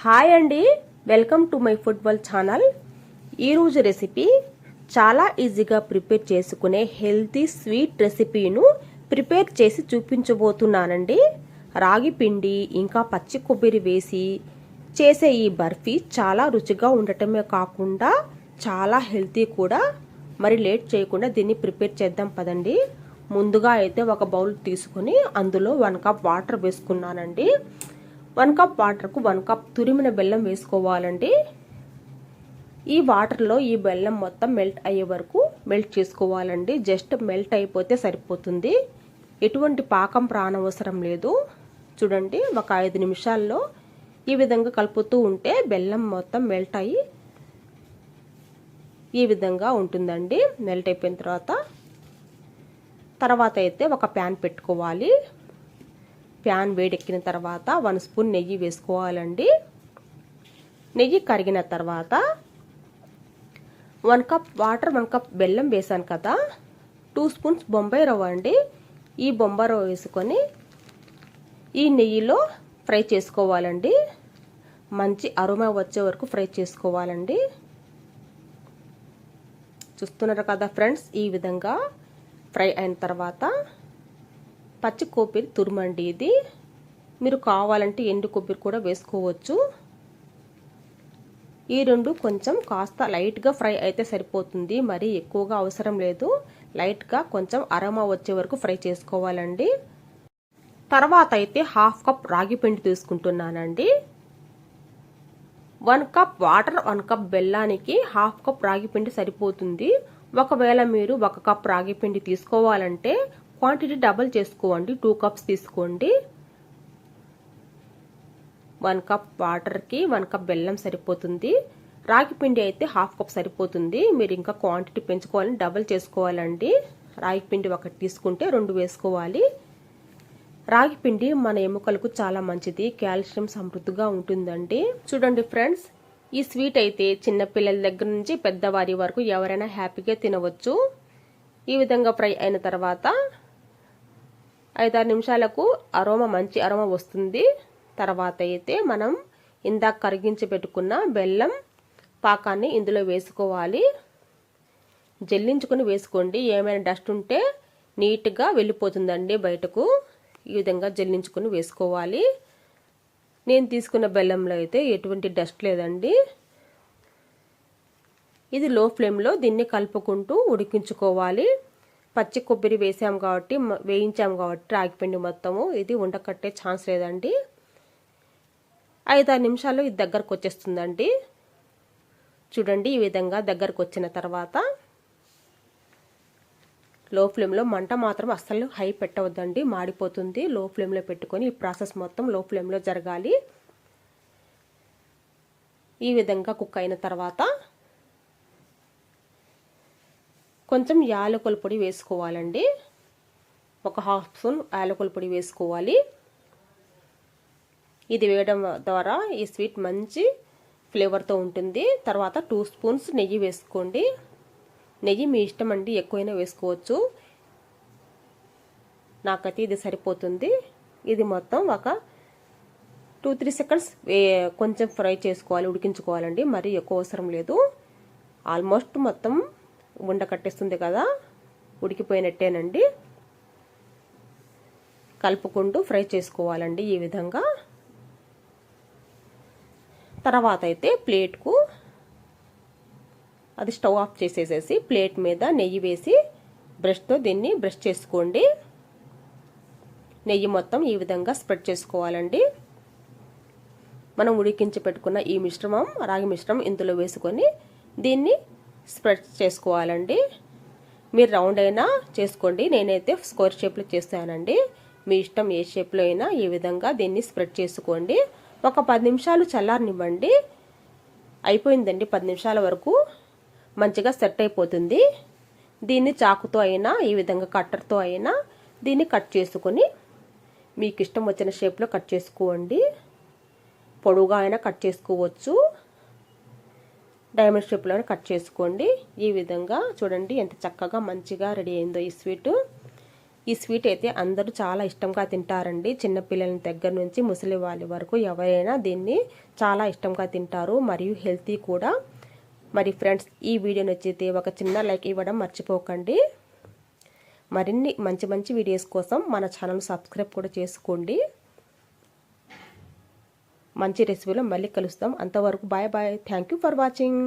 Hi అండి. Welcome to my football channel. ఈరోజు recipe చాలా ఈజీగా ప్రిపేర్ చేసుకునే హెల్తీ స్వీట్ రెసిపీను ప్రిపేర్ చేసి చూపించబోతున్నానండి. రాగి పిండి ఇంకా పచ్చి కొబ్బరి వేసి చేసే ఈ బర్ఫీ చాలా రుచిగా ఉండటమే కాకుండా చాలా హెల్తీ కూడా. మరి లేట్ చేయకుండా దీన్ని ప్రిపేర్ చేద్దాం పదండి. ముందుగా అయితే ఒక బౌల్ తీసుకొని అందులో వన్ కప్ వాటర్ వేసుకున్నానండి. వన్ కప్ వాటర్కు వన్ కప్ తురిమిన బెల్లం వేసుకోవాలండి. ఈ వాటర్లో ఈ బెల్లం మొత్తం మెల్ట్ అయ్యే వరకు మెల్ట్ చేసుకోవాలండి. జస్ట్ మెల్ట్ అయిపోతే సరిపోతుంది. ఎటువంటి పాకం ప్రాణవసరం లేదు. చూడండి ఒక ఐదు నిమిషాల్లో ఈ విధంగా కలుపుతూ ఉంటే బెల్లం మొత్తం మెల్ట్ అయ్యి ఈ విధంగా ఉంటుందండి. మెల్ట్ అయిపోయిన తర్వాత తర్వాత అయితే ఒక ప్యాన్ పెట్టుకోవాలి. ప్యాన్ వేడెక్కిన తర్వాత వన్ స్పూన్ నెయ్యి వేసుకోవాలండి. నెయ్యి కరిగిన తర్వాత one cup water one cup బెల్లం వేసాను కదా. టూ స్పూన్స్ బొంబాయి రవ్వ అండి. ఈ బొంబాయి రవ్వ వేసుకొని ఈ నెయ్యిలో ఫ్రై చేసుకోవాలండి. మంచి అరుమ వచ్చే వరకు ఫ్రై చేసుకోవాలండి. చూస్తున్నారు కదా ఫ్రెండ్స్ ఈ విధంగా ఫ్రై అయిన తర్వాత పచ్చి కొబ్బరి తురుమండి ఇది. మీరు కావాలంటే ఎండు కొబ్బరి కూడా వేసుకోవచ్చు. ఈ రెండు కొంచెం కాస్త లైట్గా ఫ్రై అయితే సరిపోతుంది. మరీ ఎక్కువగా అవసరం లేదు. లైట్గా కొంచెం అరమా వచ్చే వరకు ఫ్రై చేసుకోవాలండి. తర్వాత అయితే హాఫ్ కప్ రాగి పిండి తీసుకుంటున్నానండి. One cup water one cup బెల్లానికి half cup రాగి పిండి సరిపోతుంది. ఒకవేళ మీరు ఒక కప్ రాగి పిండి తీసుకోవాలంటే క్వాంటిటీ డబల్ చేసుకోండి. టూ కప్స్ తీసుకోండి. వన్ కప్ వాటర్కి వన్ కప్ బెల్లం సరిపోతుంది. రాగి పిండి అయితే హాఫ్ కప్ సరిపోతుంది. మీరు ఇంకా క్వాంటిటీ పెంచుకోవాలని డబుల్ చేసుకోవాలండి. రాగి పిండి ఒకటి తీసుకుంటే రెండు వేసుకోవాలి. రాగి పిండి మన ఎముకలకు చాలా మంచిది. కాల్షియం సమృద్ధిగా ఉంటుందండి. చూడండి ఫ్రెండ్స్ ఈ స్వీట్ అయితే చిన్నపిల్లల దగ్గర నుంచి పెద్దవారి వరకు ఎవరైనా హ్యాపీగా తినవచ్చు. ఈ విధంగా ఫ్రై అయిన తర్వాత ఐదారు నిమిషాలకు అరోమ మంచి అరోమ వస్తుంది. తర్వాత అయితే మనం ఇందాక కరిగించి పెట్టుకున్న బెల్లం పాకాన్ని ఇందులో వేసుకోవాలి. జల్లించుకొని వేసుకోండి. ఏమైనా డస్ట్ ఉంటే నీట్గా వెళ్ళిపోతుందండి బయటకు. ఈ విధంగా జల్లించుకొని వేసుకోవాలి. నేను తీసుకున్న బెల్లంలో అయితే ఎటువంటి డస్ట్ లేదండి. ఇది లో ఫ్లేమ్లో దీన్ని కలుపుకుంటూ ఉడికించుకోవాలి. పచ్చి కొబ్బరి వేసాం కాబట్టి వేయించాం కాబట్టి రాగిపిండి మొత్తము. ఇది ఉండకట్టే ఛాన్స్ లేదండి. ఐదారు నిమిషాలు ఇది దగ్గరకు వచ్చేస్తుందండి. చూడండి ఈ విధంగా దగ్గరకు వచ్చిన తర్వాత లో ఫ్లేమ్లో మంట మాత్రం అస్సలు హై పెట్టవద్దండి మాడిపోతుంది. లో ఫ్లేమ్లో పెట్టుకొని ఈ ప్రాసెస్ మొత్తం లో ఫ్లేమ్లో జరగాలి. ఈ విధంగా కుక్ అయిన తర్వాత కొంచెం యాలకుల పొడి వేసుకోవాలండి. ఒక హాఫ్ స్పూన్ యాలకుల పొడి వేసుకోవాలి. ఇది వేయడం ద్వారా ఈ స్వీట్ మంచి ఫ్లేవర్తో ఉంటుంది. తర్వాత టూ స్పూన్స్ నెయ్యి వేసుకోండి. నెయ్యి మీ ఇష్టం అండి ఎక్కువైనా వేసుకోవచ్చు. నాకైతే ఇది సరిపోతుంది. ఇది మొత్తం ఒక టూ త్రీ సెకండ్స్ కొంచెం ఫ్రై చేసుకోవాలి ఉడికించుకోవాలండి. మరీ ఎక్కువ అవసరం లేదు. ఆల్మోస్ట్ మొత్తం ఉండ కట్టేస్తుంది కదా ఉడికిపోయినట్టేనండి. కలుపుకుంటూ ఫ్రై చేసుకోవాలండి ఈ విధంగా. తర్వాత అయితే ప్లేట్కు అది స్టవ్ ఆఫ్ చేసేసేసి ప్లేట్ మీద నెయ్యి వేసి బ్రష్తో దీన్ని బ్రష్ చేసుకోండి. నెయ్యి మొత్తం ఈ విధంగా స్ప్రెడ్ చేసుకోవాలండి. మనం ఉడికించి పెట్టుకున్న ఈ మిశ్రమం రాగి మిశ్రమం ఇందులో వేసుకొని దీన్ని స్ప్రెడ్ చేసుకోవాలండి. మీరు రౌండ్ అయినా చేసుకోండి. నేనైతే స్క్వేర్ షేప్లో చేస్తానండి. మీ ఇష్టం ఏ షేప్లో అయినా ఈ విధంగా దీన్ని స్ప్రెడ్ చేసుకోండి. ఒక పది నిమిషాలు చల్లారనివ్వండి. అయిపోయిందండి పది నిమిషాల వరకు. మంచిగా సెట్ అయిపోతుంది. దీన్ని చాకుతో అయినా ఈ విధంగా కట్టర్తో అయినా దీన్ని కట్ చేసుకొని మీకు ఇష్టం వచ్చిన షేప్లో కట్ చేసుకోండి. పొడుగా అయినా కట్ చేసుకోవచ్చు. డైమండ్ షేప్లో కట్ చేసుకోండి. ఈ విధంగా చూడండి ఎంత చక్కగా మంచిగా రెడీ అయిందో ఈ స్వీట్. ఈ స్వీట్ అయితే అందరూ చాలా ఇష్టంగా తింటారండి. చిన్నపిల్లల దగ్గర నుంచి ముసలి వాళ్ళ వరకు ఎవరైనా దీన్ని చాలా ఇష్టంగా తింటారు మరియు హెల్తీ కూడా. మరి ఫ్రెండ్స్ ఈ వీడియో నచ్చితే ఒక చిన్న లైక్ ఇవ్వడం మర్చిపోకండి. మరిన్ని మంచి మంచి వీడియోస్ కోసం మన ఛానల్ సబ్స్క్రైబ్ కూడా చేసుకోండి. మంచి రెసిపీలో మళ్ళీ కలుస్తాం. అంతవరకు bye bye thank for watching